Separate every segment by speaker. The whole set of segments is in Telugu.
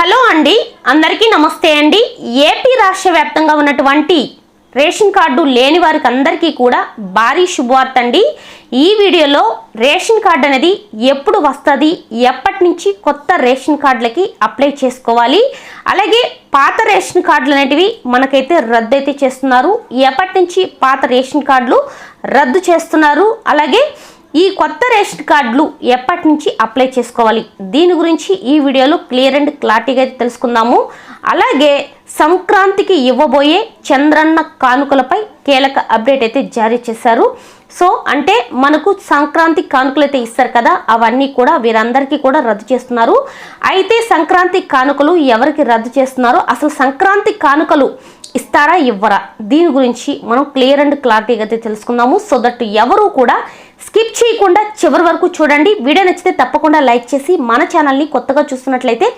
Speaker 1: హలో అండి అందరికీ నమస్తే అండి. ఏపీ రాష్ట్ర వ్యాప్తంగా ఉన్నటువంటి రేషన్ కార్డు లేని వారికి అందరికీ కూడా భారీ శుభవార్త అండి. ఈ వీడియోలో రేషన్ కార్డు అనేది ఎప్పుడు వస్తుంది ఎప్పటి నుంచి కొత్త రేషన్ కార్డులకి అప్లై చేసుకోవాలి అలాగే పాత రేషన్ కార్డులు అనేటివి మనకైతే రద్దు అయితే చేస్తున్నారు ఎప్పటి నుంచి పాత రేషన్ కార్డులు రద్దు చేస్తున్నారు అలాగే ఈ కొత్త రేషన్ కార్డులు ఎప్పటి నుంచి అప్లై చేసుకోవాలి? దీని గురించి ఈ వీడియోలో క్లియర్ అండ్ క్లారిటీగా అయితే తెలుసుకుందాము. అలాగే సంక్రాంతికి ఇవ్వబోయే చంద్రన్న కానుకలపై కీలక అప్డేట్ అయితే జారీ చేశారు. సో అంటే మనకు సంక్రాంతి కానుకలు అయితే ఇస్తారు కదా అవన్నీ కూడా వీరందరికీ కూడా రద్దు చేస్తున్నారు. అయితే సంక్రాంతి కానుకలు ఎవరికి రద్దు చేస్తున్నారో అసలు సంక్రాంతి కానుకలు ఇస్తారా ఇవ్వరా? దీని గురించి మనం క్లియర్ అండ్ క్లారిటీగా అయితే తెలుసుకుందాము. సో దట్ ఎవరు కూడా స్కిప్ చేయకుండా చివరి వరకు చూడండి. వీడియో నచ్చితే తప్పకుండా లైక్ చేసి మన ఛానల్ని కొత్తగా చూస్తున్నట్లయితే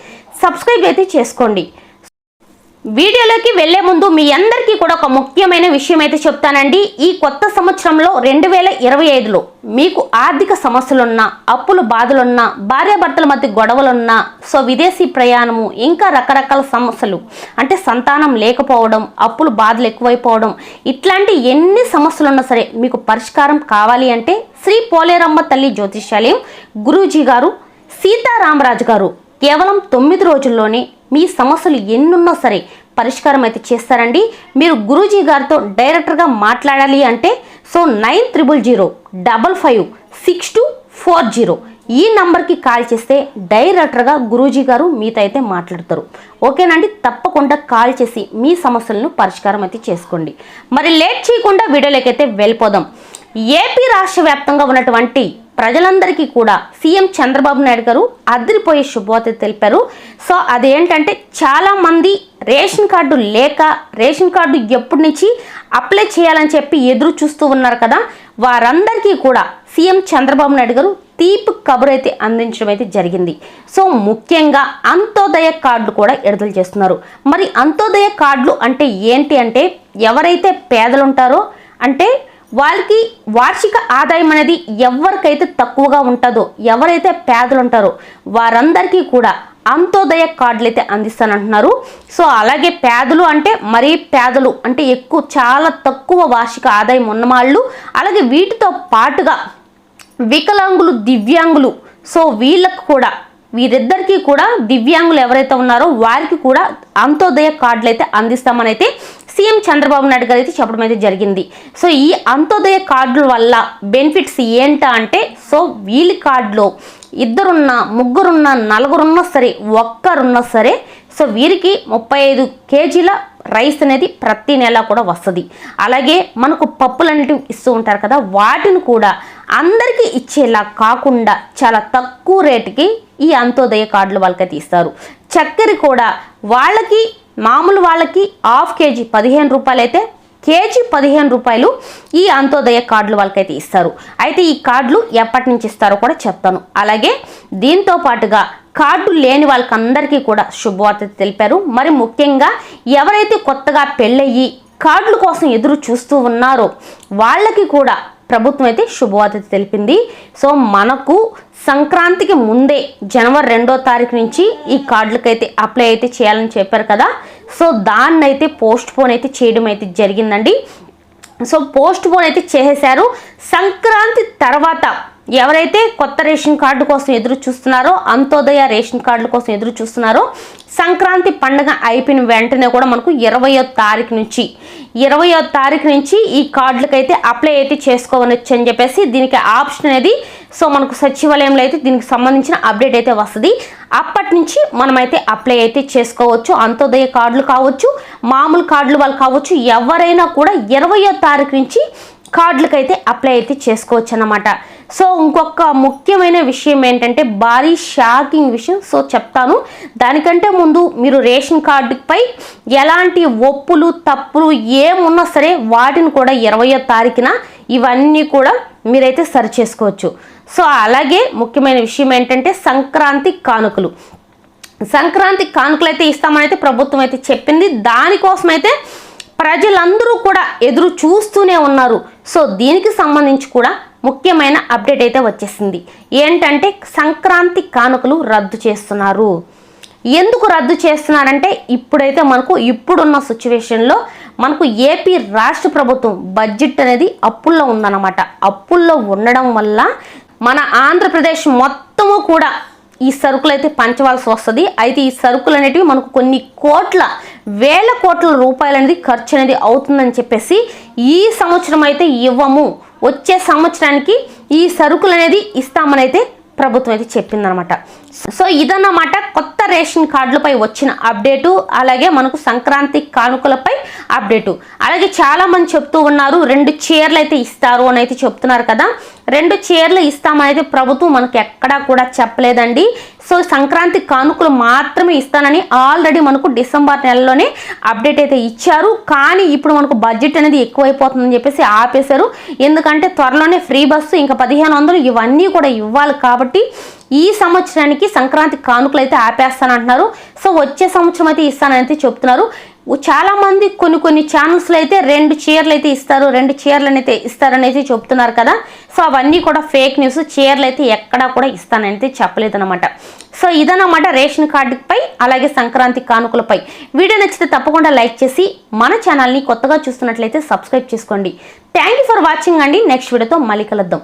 Speaker 1: సబ్స్క్రైబ్ అయితే చేసుకోండి. వీడియోలోకి వెళ్ళే ముందు మీ అందరికీ కూడా ఒక ముఖ్యమైన విషయం అయితే చెప్తానండి. ఈ కొత్త సంవత్సరంలో రెండు వేల ఇరవై ఐదులో మీకు ఆర్థిక సమస్యలున్నా అప్పులు బాధలున్నా భార్యాభర్తల మధ్య గొడవలున్నా సో విదేశీ ప్రయాణము ఇంకా రకరకాల సమస్యలు అంటే సంతానం లేకపోవడం అప్పులు బాధలు ఎక్కువైపోవడం ఇట్లాంటి ఎన్ని సమస్యలున్నా సరే మీకు పరిష్కారం కావాలి అంటే శ్రీ పోలేరమ్మ తల్లి జ్యోతిష్యాలయం గురూజీ గారు సీతారామరాజు గారు కేవలం తొమ్మిది రోజుల్లోనే మీ సమస్యలు ఎన్నున్నా సరే పరిష్కారం అయితే చేస్తారండి. మీరు గురూజీ గారితో డైరెక్టర్గా మాట్లాడాలి అంటే so nine triple zero double five six two four zero ఈ నంబర్కి కాల్ చేస్తే డైరెక్టర్గా గురూజీ గారు మీతో అయితే మాట్లాడతారు. ఓకేనండి? తప్పకుండా కాల్ చేసి మీ సమస్యలను పరిష్కారం అయితే చేసుకోండి. మరి లేట్ చేయకుండా వీడియోలోకి అయితే వెళ్ళిపోదాం. ఏపీ రాష్ట్ర వ్యాప్తంగా ఉన్నటువంటి ప్రజలందరికీ కూడా సీఎం చంద్రబాబు నాయుడు గారు అదిరిపోయే శుభవార్త తెలిపారు. సో అదేంటంటే చాలామంది రేషన్ కార్డు లేక రేషన్ కార్డు ఎప్పటి నుంచి అప్లై చేయాలని చెప్పి ఎదురు చూస్తూ ఉన్నారు కదా. వారందరికీ కూడా సీఎం చంద్రబాబు నాయుడు గారు తీపి కబురు అయితే అందించడం అయితే జరిగింది. సో ముఖ్యంగా అంత్యోదయ కార్డులు కూడా విడుదల చేస్తున్నారు. మరి అంత్యోదయ కార్డులు అంటే ఏంటి అంటే ఎవరైతే పేదలుంటారో అంటే వాళ్ళకి వార్షిక ఆదాయం అనేది ఎవరికైతే తక్కువగా ఉంటుందో ఎవరైతే పేదలు ఉంటారో వారందరికీ కూడా అంత్యోదయ కార్డులు అయితే అందిస్తానంటున్నారు. సో అలాగే పేదలు అంటే మరీ పేదలు అంటే ఎక్కువ చాలా తక్కువ వార్షిక ఆదాయం ఉన్నవాళ్ళు అలాగే వీటితో పాటుగా వికలాంగులు దివ్యాంగులు సో వీళ్ళకు కూడా వీరిద్దరికీ కూడా దివ్యాంగులు ఎవరైతే ఉన్నారో వారికి కూడా అంత్యోదయ కార్డులు అయితే అందిస్తామని అయితే సీఎం చంద్రబాబు నాయుడు గారు అయితే చెప్పడం అయితే జరిగింది. సో ఈ అంత్యోదయ కార్డుల వల్ల బెనిఫిట్స్ ఏంటా అంటే సో వీళ్ళ కార్డులో ఇద్దరున్నా ముగ్గురున్నా నలుగురున్నా సరే ఒక్కరున్నా సరే సో వీరికి ముప్పై ఐదు కేజీల రైస్ అనేది ప్రతి నెల కూడా వస్తుంది. అలాగే మనకు పప్పులు అనేటివి ఇస్తూ ఉంటారు కదా వాటిని కూడా అందరికీ ఇచ్చేలా కాకుండా చాలా తక్కువ రేటుకి ఈ అంత్యోదయ కార్డులు వాళ్ళకైతే ఇస్తారు. చక్కెర కూడా వాళ్ళకి మామూలు వాళ్ళకి హాఫ్ కేజీ పదిహేను రూపాయలు అయితే కేజీ పదిహేను రూపాయలు ఈ అంత్యోదయ కార్డులు వాళ్ళకైతే ఇస్తారు. అయితే ఈ కార్డులు ఎప్పటి నుంచి ఇస్తారో కూడా చెప్తాను. అలాగే దీంతో పాటుగా కార్డు లేని వాళ్ళకందరికీ కూడా శుభవార్త తెలిపారు. మరి ముఖ్యంగా ఎవరైతే కొత్తగా పెళ్ళయ్యి కార్డుల కోసం ఎదురు చూస్తూ ఉన్నారో వాళ్ళకి కూడా ప్రభుత్వం అయితే శుభవార్త తెలిపింది. సో మనకు సంక్రాంతికి ముందే జనవరి రెండో తారీఖు నుంచి ఈ కార్డులకైతే అప్లై అయితే చేయాలని చెప్పారు కదా. సో దాన్ని అయితే పోస్ట్ పోన్ అయితే చేయడం అయితే జరిగిందండి. సో పోస్ట్ పోన్ అయితే చేసేశారు. సంక్రాంతి తర్వాత ఎవరైతే కొత్త రేషన్ కార్డు కోసం ఎదురు చూస్తున్నారో అంత్యోదయ రేషన్ కార్డుల కోసం ఎదురు చూస్తున్నారో సంక్రాంతి పండుగ అయిపోయిన వెంటనే కూడా మనకు ఇరవయో తారీఖు నుంచి ఇరవయో తారీఖు నుంచి ఈ కార్డులకైతే అప్లై అయితే చేసుకోవచ్చు అని చెప్పేసి దీనికి ఆప్షన్ అనేది సో మనకు సచివాలయంలో అయితే దీనికి సంబంధించిన అప్డేట్ అయితే వస్తుంది. అప్పటి నుంచి మనమైతే అప్లై అయితే చేసుకోవచ్చు. అంత్యోదయ కార్డులు కావచ్చు మామూలు కార్డులు వాళ్ళు కావచ్చు ఎవరైనా కూడా ఇరవయో తారీఖు నుంచి కార్డులకైతే అప్లై అయితే చేసుకోవచ్చు అన్నమాట సో ఇంకొక ముఖ్యమైన విషయం ఏంటంటే భారీ షాకింగ్ విషయం. సో చెప్తాను. దానికంటే ముందు మీరు రేషన్ కార్డుపై ఎలాంటి ఒప్పులు తప్పులు ఏమున్నా సరే వాటిని కూడా ఇరవయో తారీఖున ఇవన్నీ కూడా మీరైతే సరి చేసుకోవచ్చు. సో అలాగే ముఖ్యమైన విషయం ఏంటంటే సంక్రాంతి కానుకలు. సంక్రాంతి కానుకలు అయితే ఇస్తామని అయితే ప్రభుత్వం అయితే చెప్పింది. దానికోసమైతే ప్రజలందరూ కూడా ఎదురు చూస్తూనే ఉన్నారు. సో దీనికి సంబంధించి కూడా ముఖ్యమైన అప్డేట్ అయితే వచ్చేసింది. ఏంటంటే సంక్రాంతి కానుకలు రద్దు చేస్తున్నారు. ఎందుకు రద్దు చేస్తున్నారంటే ఇప్పుడైతే మనకు ఇప్పుడున్న సిచ్యువేషన్లో మనకు ఏపీ రాష్ట్ర ప్రభుత్వం బడ్జెట్ అనేది అప్పుల్లో ఉందన్నమాట. అప్పుల్లో ఉండడం వల్ల మన ఆంధ్రప్రదేశ్ మొత్తము కూడా ఈ సరుకులు అయితే పంచవలసి వస్తుంది. అయితే ఈ సరుకులు అనేటివి మనకు కొన్ని కోట్ల వేల కోట్ల రూపాయలు అనేది ఖర్చు అనేది అవుతుందని చెప్పేసి ఈ సంవత్సరం అయితే ఇవ్వము. వచ్చే సంవత్సరానికి ఈ సరుకులు అనేది ఇస్తామని అయితే ప్రభుత్వం అయితే చెప్పిందనమాట. సో ఇదన్నమాట కొత్త రేషన్ కార్డులపై వచ్చిన అప్డేటు అలాగే మనకు సంక్రాంతి కానుకలపై అప్డేటు. అలాగే చాలామంది చెప్తూ ఉన్నారు రెండు చీరలు అయితే ఇస్తారు అని అయితే చెప్తున్నారు కదా. రెండు చీరలు ఇస్తామని అయితే ప్రభుత్వం మనకు ఎక్కడా కూడా చెప్పలేదండి. సో సంక్రాంతి కానుకలు మాత్రమే ఇస్తానని ఆల్రెడీ మనకు డిసెంబర్ నెలలోనే అప్డేట్ అయితే ఇచ్చారు. కానీ ఇప్పుడు మనకు బడ్జెట్ అనేది ఎక్కువైపోతుందని చెప్పేసి ఆపేశారు. ఎందుకంటే త్వరలోనే ఫ్రీ బస్సు ఇంకా పదిహేను వందలు ఇవన్నీ కూడా ఇవ్వాలి కాబట్టి ఈ సంవత్సరానికి సంక్రాంతి కానుకలు అయితే ఆపేస్తానంటున్నారు. సో వచ్చే సంవత్సరం అయితే ఇస్తానైతే చెప్తున్నారు. చాలామంది కొన్ని కొన్ని ఛానల్స్లో అయితే రెండు చీరలు అయితే ఇస్తారు రెండు చీరలు అయితే ఇస్తారని చెప్తున్నారు కదా. సో అవన్నీ కూడా ఫేక్ న్యూస్ చీరలు అయితే ఎక్కడా కూడా ఇస్తానైతే చెప్పలేదు అనమాట సో ఇదనమాట రేషన్ కార్డుపై అలాగే సంక్రాంతి కానుకలపై వీడియో నచ్చితే తప్పకుండా లైక్ చేసి మన ఛానల్ని కొత్తగా చూస్తున్నట్లయితే సబ్స్క్రైబ్ చేసుకోండి. థ్యాంక్ యూ ఫర్ వాచింగ్ అండి. నెక్స్ట్ వీడియోతో మళ్ళీ కలుద్దాం.